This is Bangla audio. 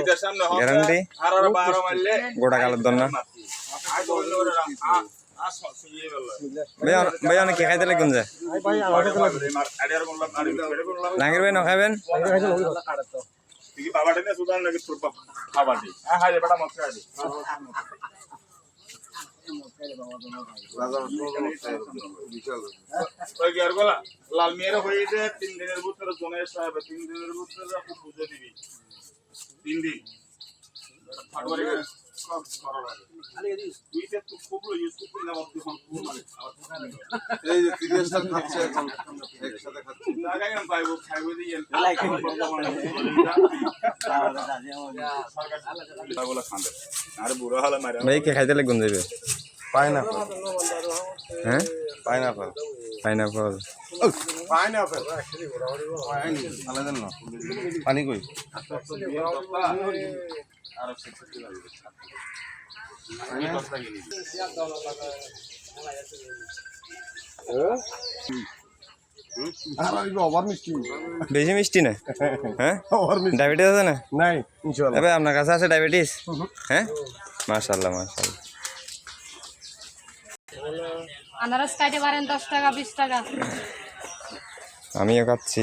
ঈদের সামনে হবে গ্যারান্টি? গোটা কালের না গেল। ভাই অনে- অনেক কে খাইতে লাগুন যায় ভাই কি বাবাটা নিয়ে সুদান নাকি হ্যাঁ বেটা বলা লাল মেয়ের হয়ে যে তিন দিনের ভিতরে জনের সাহেব তিন দিনের ভিতরে খুব বুঝে দিবি। তিন দিন। এই যে তিরিশটা খাচ্ছে এখন একসাথে খাচ্ছে। আরে বুড়ো হলে মারে ভাই কে খাইতে লাগুন যাবে পাইনাপল হ্যাঁ? পাইনাপল পাইনাপল পাইনাপেল আলাদা না পানি কই? বেশি মিষ্টি না? হ্যাঁ? ডায়াবেটিস আছে না? নাই তবে আপনার কাছে আছে ডায়াবেটিস হ্যাঁ? মাশাল্লাহ মাশাল্লাহ আনারস কাটে পারেন দশ টাকা বিশ টাকা। আমিও খাচ্ছি